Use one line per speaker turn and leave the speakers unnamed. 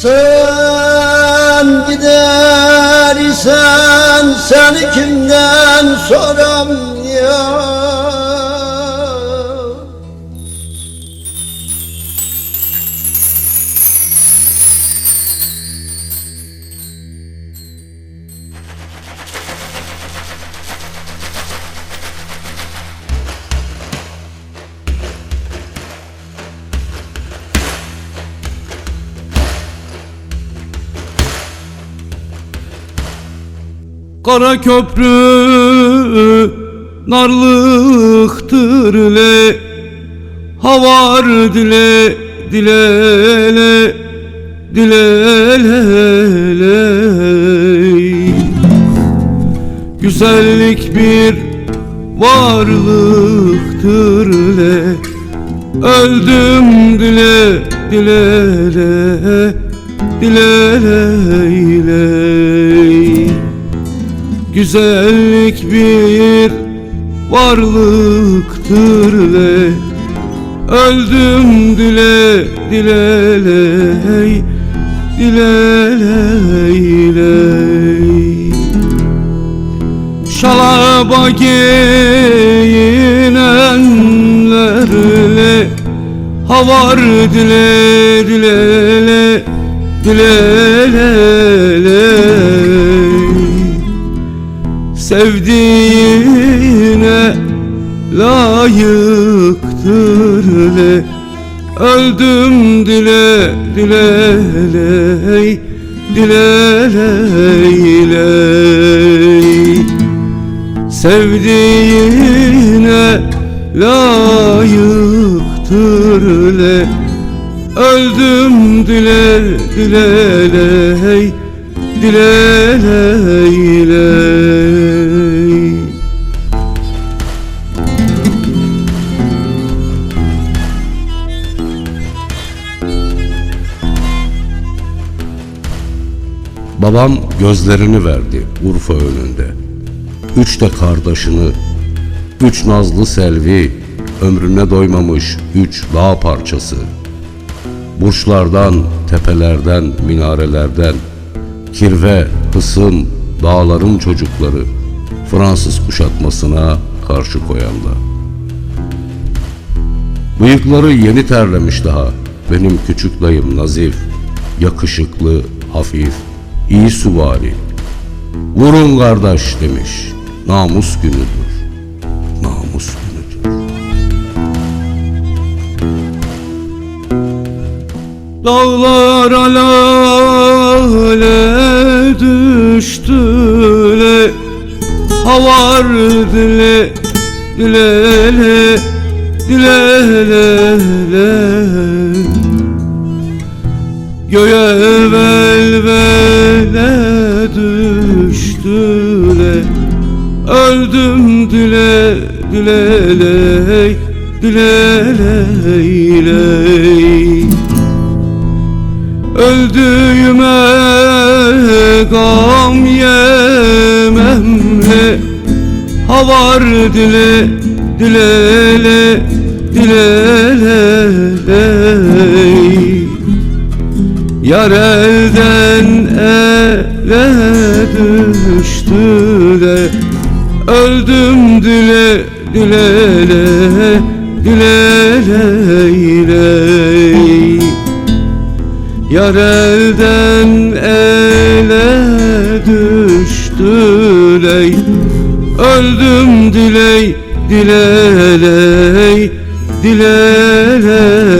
Sen gider isen seni kimden soram
Kara köprü narlıktır le Havar dile dilele dilele Güzellik bir varlıktır le Öldüm dile dilele dilele Güzellik bir varlıktır le Öldüm dile dileley dileley Şalaba giyinenlerle Havar dile dilele dileley Sevdiğine layıktır le. Öldüm dile dileley dileley Sevdiğine layıktır le. Öldüm dile dileley dileley
Babam gözlerini verdi Urfa önünde. Üç de kardeşini, üç nazlı selvi, ömrüne doymamış üç dağ parçası. Burçlardan, tepelerden, minarelerden, kirve, hısım, dağların çocukları, Fransız kuşatmasına karşı koyanlar. Bıyıkları yeni terlemiş daha. Benim küçük dayım Nazif. Yakışıklı, hafif, iyi suvari. Vurun kardeş demiş. Namus günüdür. Namus günüdür.
Dağlar alale düştüle Havar dile dilele dilele Göğe Öldüm dile dileley dileley Öldüğüme gam yememle Havar dile dilele dilele Yar elden ele düştü de Öldüm dile dilele dilele Yar elden ele düştüley Öldüm diley dileley dileley